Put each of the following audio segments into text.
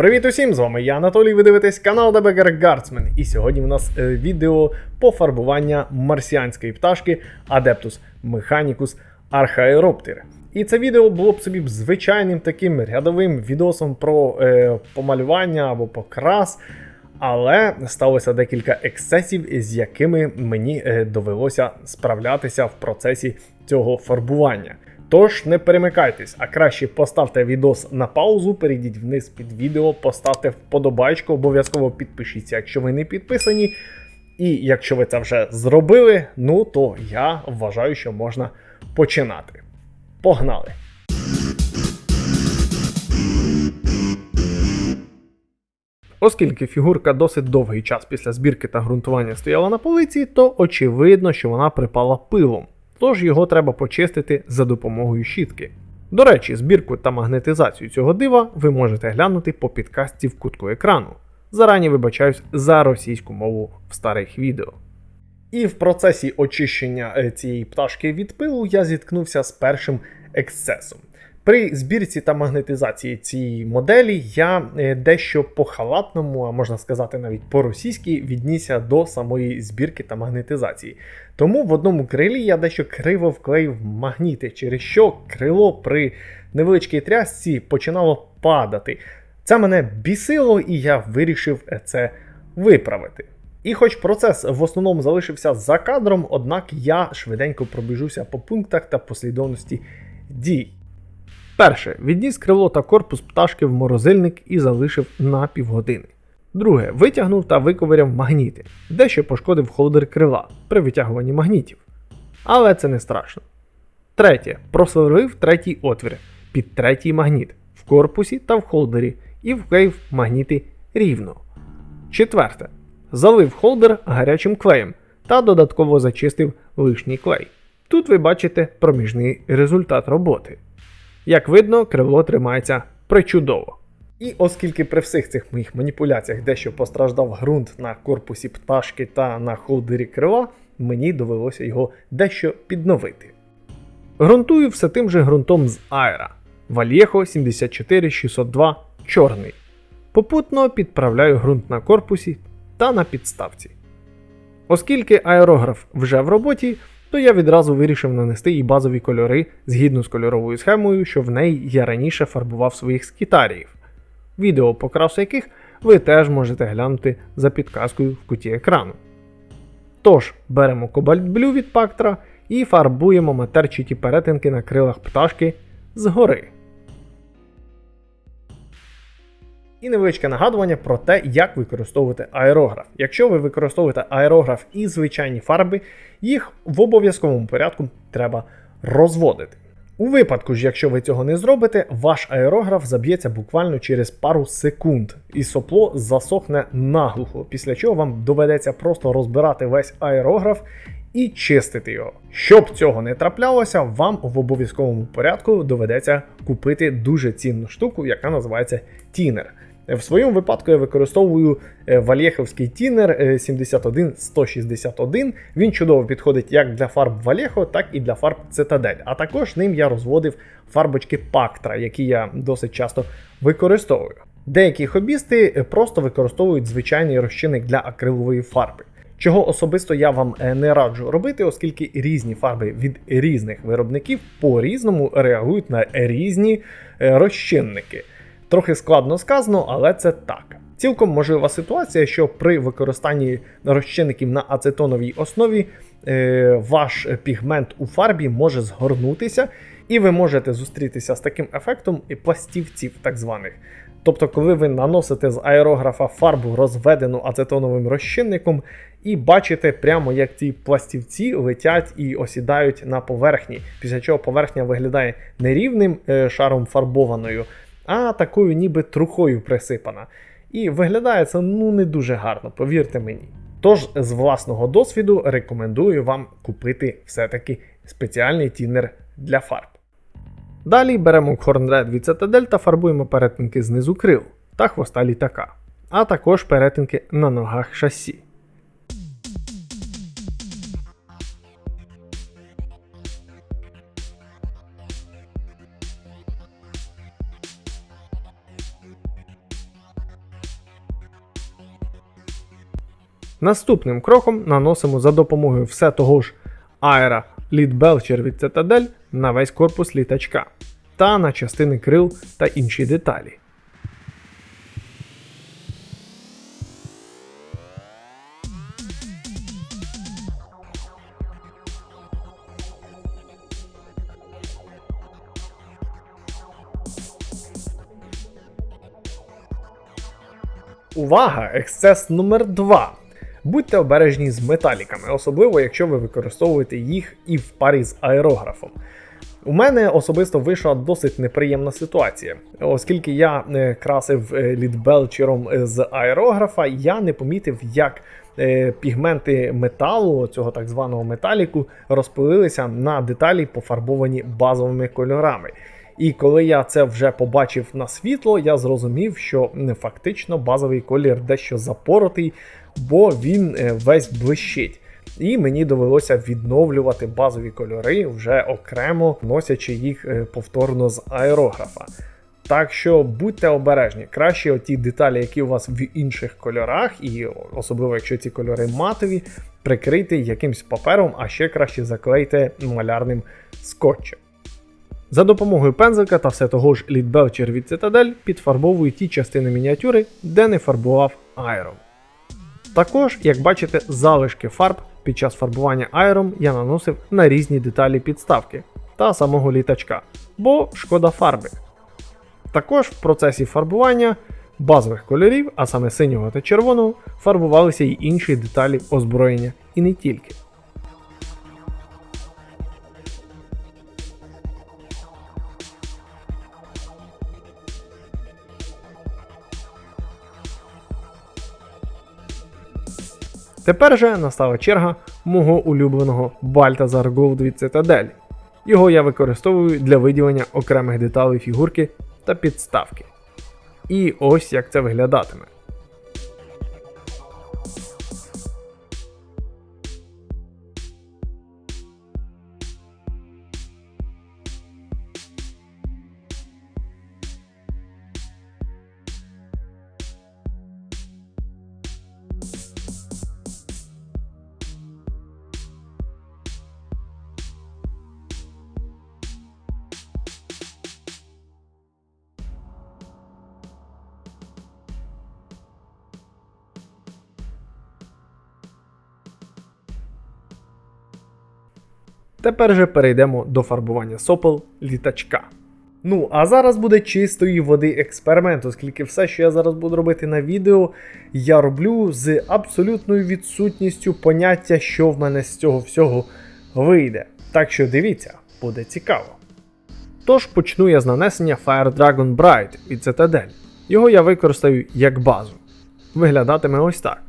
Привіт усім! З вами я Анатолій. Ви дивитесь канал Debugger Guardsman. І сьогодні в нас е, відео по фарбування марсіанської пташки Adeptus Mechanicus Archaeopter. І це відео було б собі звичайним таким рядовим відосом про е, помалювання або покрас. Але сталося декілька ексцесів, з якими мені е, довелося справлятися в процесі цього фарбування. Тож не перемикайтесь, а краще поставте відос на паузу, перейдіть вниз під відео, поставте вподобайку, обов'язково підпишіться, якщо ви не підписані. І якщо ви це вже зробили, ну то я вважаю, що можна починати. Погнали! Оскільки фігурка досить довгий час після збірки та ґрунтування стояла на полиці, то очевидно, що вона припала пилом, тож його треба почистити за допомогою щітки. До речі, збірку та магнетизацію цього дива ви можете глянути по підкастці в кутку екрану. Зарані вибачаюсь за російську мову в старих відео. І в процесі очищення е, цієї пташки від пилу я зіткнувся з першим ексцесом. При збірці та магнетизації цієї моделі я е, дещо по халатному, а можна сказати навіть по-російськи, віднісся до самої збірки та магнетизації. Тому в одному крилі я дещо криво вклеїв магніти, через що крило при невеличкій трясці починало падати. Це мене бісило, і я вирішив е, це виправити. І хоч процес в основному залишився за кадром, однак я швиденько пробіжуся по пунктах та послідовності дій. Перше, відніс крило та корпус пташки в морозильник і залишив на півгодини. Друге, витягнув та виковиряв магніти, дещо пошкодив холдер крила при витягуванні магнітів. Але це не страшно. Третє, просверлив третій отвір під третій магніт в корпусі та в холдері і вклеїв магніти рівно. Четверте, залив холдер гарячим клеєм та додатково зачистив лишній клей. Тут ви бачите проміжний результат роботи. Як видно, крило тримається причудово. І оскільки при всіх цих моїх маніпуляціях дещо постраждав ґрунт на корпусі пташки та на холдері крила, мені довелося його дещо підновити. Грунтую все тим же ґрунтом з Аера Vallejo 74602 чорний. Попутно підправляю ґрунт на корпусі та на підставці. Оскільки аерограф вже в роботі, то я відразу вирішив нанести і базові кольори згідно з кольоровою схемою, що в неї я раніше фарбував своїх скітаріїв. Відео покрасу яких ви теж можете глянути за підказкою в куті екрану. Тож, беремо Cobalt Blue від пактра і фарбуємо матерчаті перетинки на крилах пташки згори. І невеличке нагадування про те, як використовувати аерограф. Якщо ви використовуєте аерограф і звичайні фарби, їх в обов'язковому порядку треба розводити. У випадку ж, якщо ви цього не зробите, ваш аерограф заб'ється буквально через пару секунд, і сопло засохне наглухо, після чого вам доведеться просто розбирати весь аерограф і чистити його. Щоб цього не траплялося, вам в обов'язковому порядку доведеться купити дуже цінну штуку, яка називається тінер. В своєму випадку я використовую валєховський тінер 71161. Він чудово підходить як для фарб Vallejo, так і для фарб Цитадель. А також ним я розводив фарбочки Пактра, які я досить часто використовую. Деякі хобісти просто використовують звичайний розчинник для акрилової фарби. Чого особисто я вам не раджу робити, оскільки різні фарби від різних виробників по-різному реагують на різні розчинники. Трохи складно сказано, але це так. Цілком можлива ситуація, що при використанні розчинників на ацетоновій основі е, ваш пігмент у фарбі може згорнутися, і ви можете зустрітися з таким ефектом і пластівців, так званих. Тобто, коли ви наносите з аерографа фарбу, розведену ацетоновим розчинником, і бачите прямо, як ці пластівці летять і осідають на поверхні, після чого поверхня виглядає нерівним е, шаром фарбованою а такою ніби трухою присипана. І виглядає це ну не дуже гарно, повірте мені. Тож, з власного досвіду рекомендую вам купити все-таки спеціальний тінер для фарб. Далі беремо Horn Red від Citadel та фарбуємо перетинки знизу крил та хвоста літака, а також перетинки на ногах шасі. Наступним кроком наносимо за допомогою все того ж Lead Belcher від Citadel на весь корпус літачка та на частини крил та інші деталі. Увага! Ексцес номер 2 Будьте обережні з металіками, особливо якщо ви використовуєте їх і в парі з аерографом. У мене особисто вийшла досить неприємна ситуація, оскільки я е, красив е, лідбелчером з аерографа, я не помітив, як е, пігменти металу, цього так званого металіку, розпилилися на деталі, пофарбовані базовими кольорами. І коли я це вже побачив на світло, я зрозумів, що фактично базовий колір дещо запоротий, бо він весь блищить. І мені довелося відновлювати базові кольори вже окремо носячи їх е, повторно з аерографа. Так що будьте обережні, краще оті деталі, які у вас в інших кольорах, і особливо якщо ці кольори матові, прикрийте якимсь папером, а ще краще заклейте малярним скотчем. За допомогою пензика та все того ж лідбелчер від Citadel підфарбовую ті частини мініатюри, де не фарбував аером. Також, як бачите, залишки фарб під час фарбування аером я наносив на різні деталі підставки та самого літачка, бо шкода фарби. Також в процесі фарбування базових кольорів, а саме синього та червоного, фарбувалися й інші деталі озброєння і не тільки. Тепер же настала черга мого улюбленого Baltazar Gold від Citadel. Його я використовую для виділення окремих деталей фігурки та підставки. І ось як це виглядатиме. Тепер же перейдемо до фарбування сопел літачка. Ну, а зараз буде чистої води експеримент, оскільки все, що я зараз буду робити на відео, я роблю з абсолютною відсутністю поняття, що в мене з цього всього вийде. Так що дивіться, буде цікаво. Тож почну я з нанесення Fire Dragon Bright від Citadel. Його я використаю як базу. Виглядатиме ось так.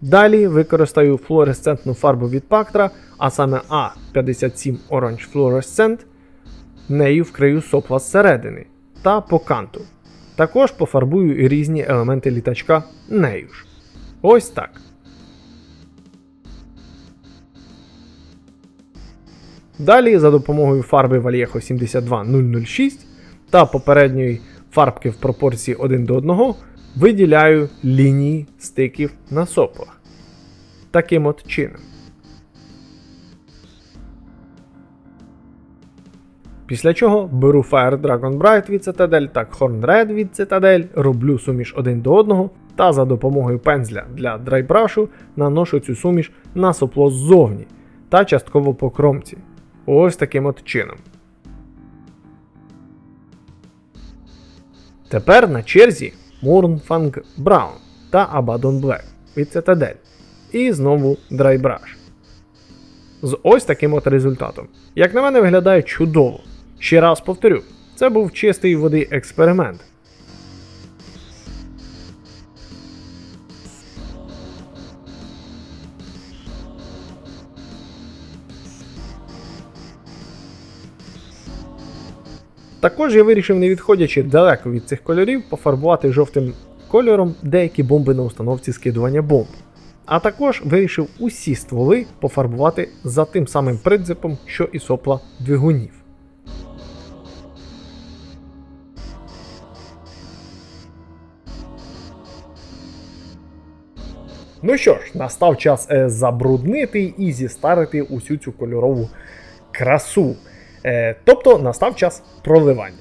Далі використаю флуоресцентну фарбу від Pactra, а саме A57 Orange Fluorescent. Нею вкрию сопла зсередини та по канту. Також пофарбую різні елементи літачка нею ж. Ось так. Далі за допомогою фарби Vallejo 72006 та попередньої фарбки в пропорції 1 до 1 виділяю лінії стиків на соплах. Таким от чином. Після чого беру Fire Dragon Bright від Citadel та Horn Red від Citadel, роблю суміш один до одного та за допомогою пензля для драйбрашу наношу цю суміш на сопло ззовні та частково по кромці. Ось таким от чином. Тепер на черзі Mournfang Brown та Абадон Black від Цитадель. І знову драйбраш. З ось таким от результатом. Як на мене, виглядає чудово. Ще раз повторю, це був чистий води експеримент. Також я вирішив, не відходячи далеко від цих кольорів, пофарбувати жовтим кольором деякі бомби на установці скидування бомб. А також вирішив усі стволи пофарбувати за тим самим принципом, що і сопла двигунів. Ну що ж, настав час е, забруднити і зістарити усю цю кольорову красу. Е, тобто настав час проливання.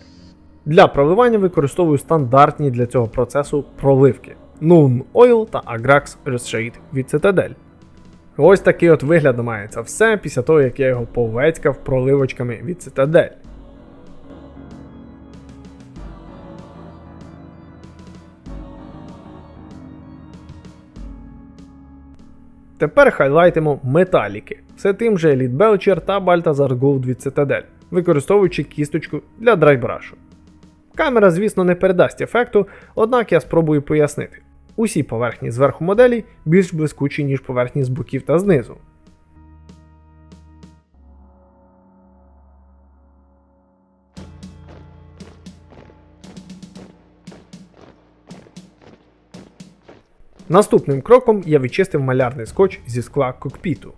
Для проливання використовую стандартні для цього процесу проливки Noon Oil та Agrax Earthshade від Citadel. Ось такий от вигляд має все після того, як я його повецькав проливочками від Citadel. Тепер хайлайтимо металіки. Все тим же Elite Belcher та Balthazar Gold від Citadel, використовуючи кісточку для драйбрашу. Камера, звісно, не передасть ефекту, однак я спробую пояснити. Усі поверхні зверху моделі більш блискучі, ніж поверхні з боків та знизу. Наступним кроком я відчистив малярний скотч зі скла кокпіту.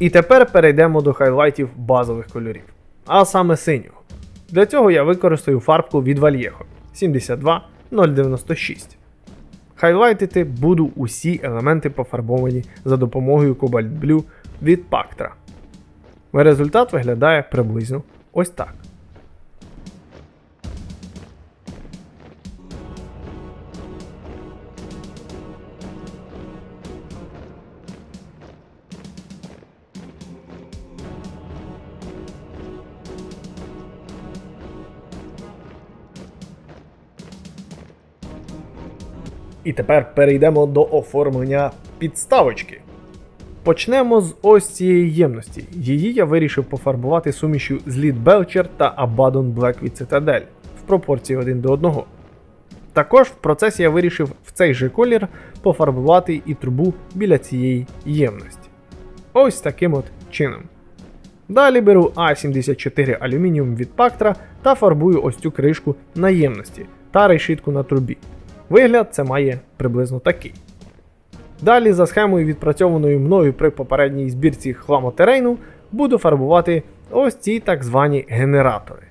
І тепер перейдемо до хайлайтів базових кольорів, а саме синього. Для цього я використаю фарбку від Vallejo 72096. Хайлайтити буду усі елементи пофарбовані за допомогою Cobalt Blue від Pactra. Результат виглядає приблизно ось так. І тепер перейдемо до оформлення підставочки. Почнемо з ось цієї ємності. Її я вирішив пофарбувати сумішю з Lead Belcher та Abaddon Black від Citadel в пропорції один до одного. Також в процесі я вирішив в цей же колір пофарбувати і трубу біля цієї ємності. Ось таким от чином. Далі беру А74 алюмініум від Pactra та фарбую ось цю кришку на ємності та решітку на трубі. Вигляд це має приблизно такий. Далі, за схемою, відпрацьованою мною при попередній збірці хламотерейну, буду фарбувати ось ці так звані генератори.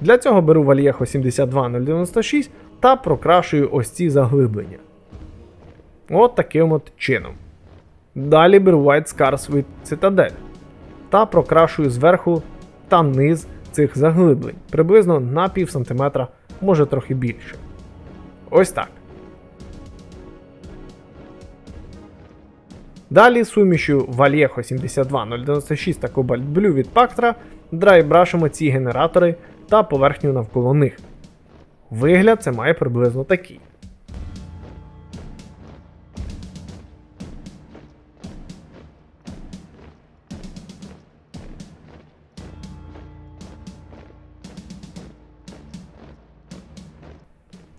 Для цього беру Vallejo 72096 та прокрашую ось ці заглиблення. От таким от чином. Далі беру White Scars від Citadel та прокрашую зверху та низ цих заглиблень приблизно на пів сантиметра, може трохи більше. Ось так. Далі сумішю Vallejo 72096 та Cobalt Blue від Pactra драйбрашимо ці генератори та поверхню навколо них. Вигляд це має приблизно такий.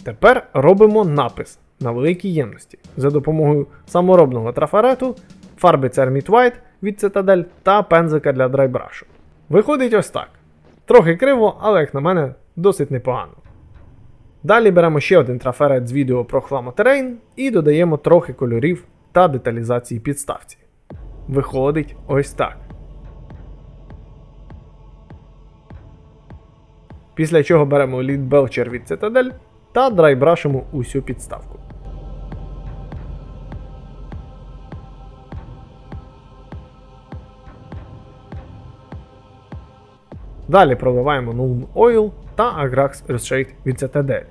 Тепер робимо напис на великій ємності за допомогою саморобного трафарету, фарби Cermit White від Citadel та пензика для драйбрашу. Виходить ось так. Трохи криво, але, як на мене, досить непогано. Далі беремо ще один трафарет з відео про хламотерейн і додаємо трохи кольорів та деталізації підставці. Виходить ось так. Після чого беремо Lead Belcher від Citadel та драйбрашимо усю підставку. Далі проливаємо Null Oil та Agrax Earthshade від Citadel.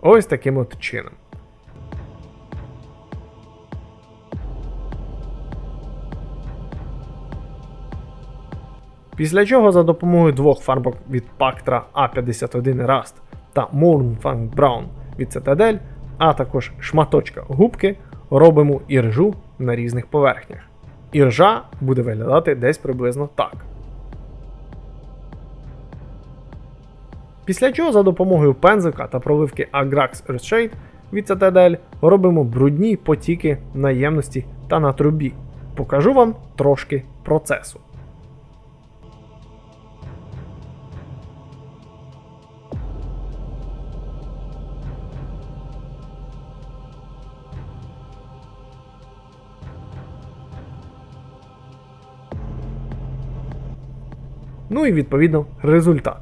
Ось таким от чином. Після чого за допомогою двох фарбок від Pactra A51 Rust та Brown від Citadel, а також шматочка губки, робимо іржу на різних поверхнях. Іржа буде виглядати десь приблизно так. Після чого за допомогою пензика та проливки Agrax Earthshade від Citadel робимо брудні потіки на ємності та на трубі. Покажу вам трошки процесу. ну і відповідно результат.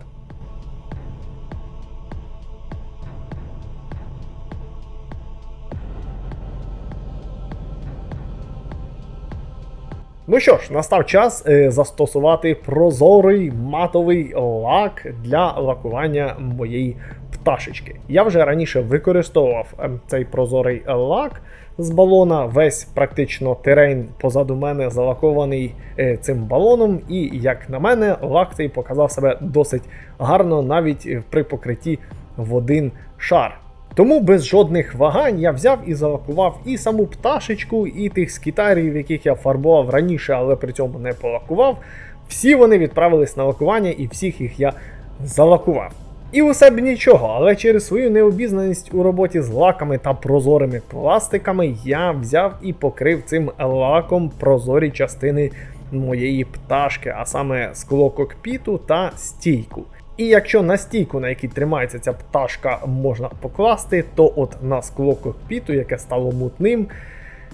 Ну що ж, настав час е, застосувати прозорий матовий лак для лакування моєї пташечки. Я вже раніше використовував е, цей прозорий лак з балона. Весь практично терен позаду мене залакований е, цим балоном, і як на мене, лак цей показав себе досить гарно навіть е, при покритті в один шар. Тому без жодних вагань я взяв і залакував і саму пташечку, і тих скітарів, яких я фарбував раніше, але при цьому не полакував. Всі вони відправились на лакування, і всіх їх я залакував. І у себе нічого, але через свою необізнаність у роботі з лаками та прозорими пластиками я взяв і покрив цим лаком прозорі частини моєї пташки, а саме скло кокпіту та стійку. І якщо на стійку, на якій тримається ця пташка, можна покласти, то от на скло кокпіту, яке стало мутним,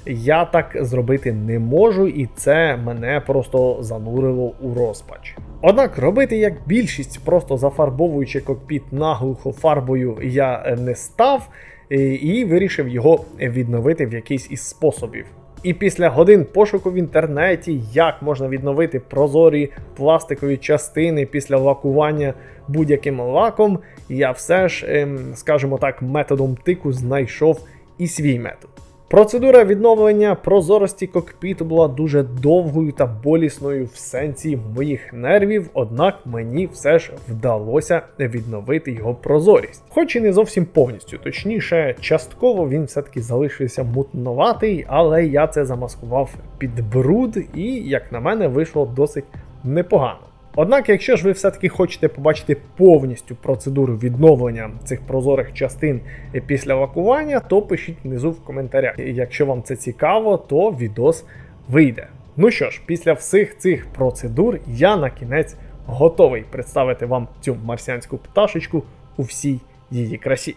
я так зробити не можу, і це мене просто занурило у розпач. Однак робити як більшість, просто зафарбовуючи кокпіт наглухо фарбою, я не став і- і вирішив його відновити в якийсь із способів. І після годин пошуку в інтернеті, як можна відновити прозорі пластикові частини після лакування будь-яким лаком, я все ж, ем, скажімо так, методом тику знайшов і свій метод. Процедура відновлення прозорості кокпіту була дуже довгою та болісною в сенсі моїх нервів, однак мені все ж вдалося відновити його прозорість. Хоч і не зовсім повністю, точніше, частково він все-таки залишився мутноватий, але я це замаскував під бруд, і, як на мене, вийшло досить непогано. Однак, якщо ж ви все-таки хочете побачити повністю процедуру відновлення цих прозорих частин після лакування, то пишіть внизу в коментарях. І Якщо вам це цікаво, то відос вийде. Ну що ж, після всіх цих процедур я на кінець готовий представити вам цю марсіанську пташечку у всій її красі.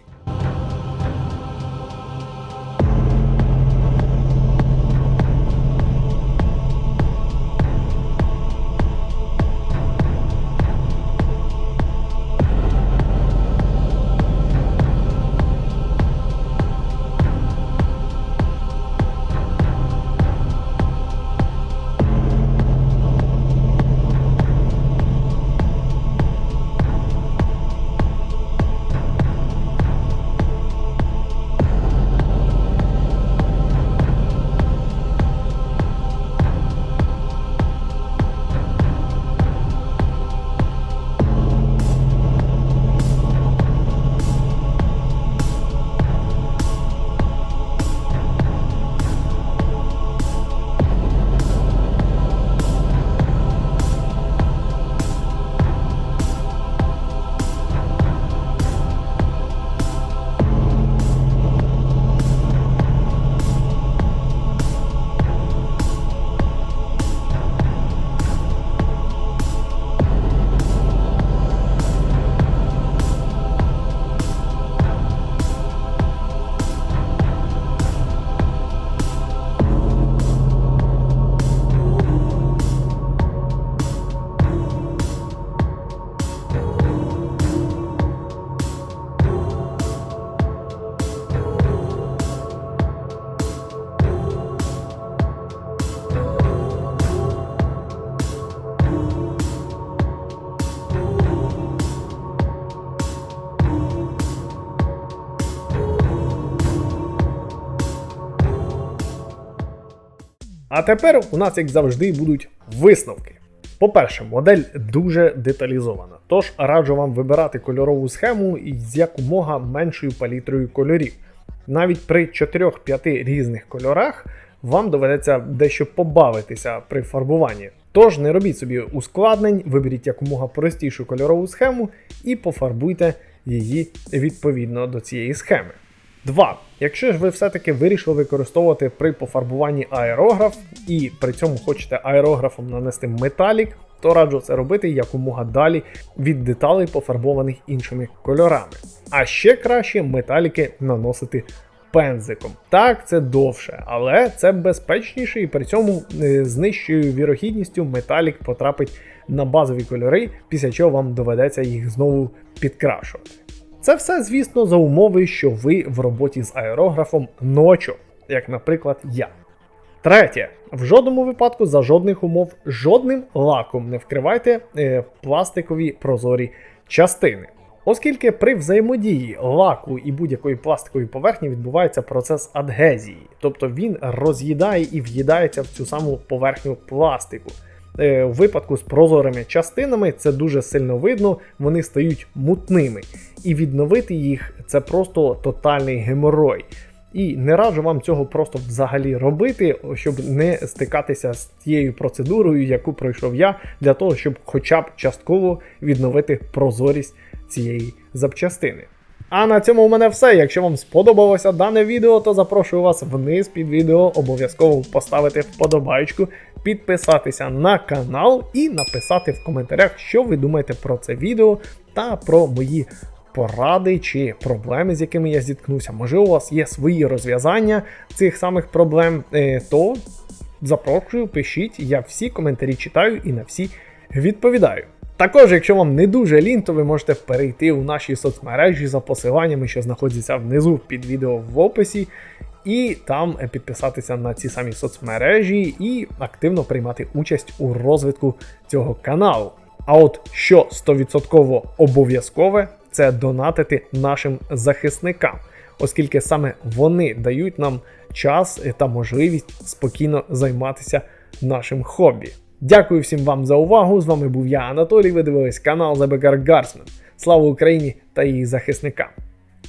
А тепер у нас, як завжди, будуть висновки. По-перше, модель дуже деталізована, тож раджу вам вибирати кольорову схему з якомога меншою палітрою кольорів. Навіть при 4-5 різних кольорах вам доведеться дещо побавитися при фарбуванні. Тож не робіть собі ускладнень, виберіть якомога простішу кольорову схему і пофарбуйте її відповідно до цієї схеми. 2. Якщо ж ви все-таки вирішили використовувати при пофарбуванні аерограф і при цьому хочете аерографом нанести металік, то раджу це робити якомога далі від деталей, пофарбованих іншими кольорами. А ще краще металіки наносити пензиком. Так, це довше, але це безпечніше і при цьому е, з нижчою вірогідністю металік потрапить на базові кольори, після чого вам доведеться їх знову підкрашувати. Це все, звісно, за умови, що ви в роботі з аерографом ночо, як, наприклад, я. Третє. В жодному випадку за жодних умов жодним лаком не вкривайте е, пластикові прозорі частини. Оскільки при взаємодії лаку і будь-якої пластикової поверхні відбувається процес адгезії, тобто він роз'їдає і в'їдається в цю саму поверхню пластику. Е, У випадку з прозорими частинами це дуже сильно видно, вони стають мутними. І відновити їх це просто тотальний геморой. І не раджу вам цього просто взагалі робити, щоб не стикатися з тією процедурою, яку пройшов я, для того, щоб хоча б частково відновити прозорість цієї запчастини. А на цьому у мене все. Якщо вам сподобалося дане відео, то запрошую вас вниз під відео, обов'язково поставити вподобайку, підписатися на канал і написати в коментарях, що ви думаєте про це відео та про мої поради чи проблеми, з якими я зіткнувся. Можливо, у вас є свої розв'язання цих самих проблем, е, то запрошую, пишіть, я всі коментарі читаю і на всі відповідаю. Також, якщо вам не дуже лінь, то ви можете перейти у наші соцмережі за посиланнями, що знаходяться внизу під відео в описі, і там е, підписатися на ці самі соцмережі і активно приймати участь у розвитку цього каналу. А от що 100% обов'язкове, це донатити нашим захисникам, оскільки саме вони дають нам час та можливість спокійно займатися нашим хобі. Дякую всім вам за увагу. З вами був я, Анатолій. Ви дивились канал Beggar Guardsman. Слава Україні та її захисникам.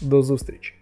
До зустрічі!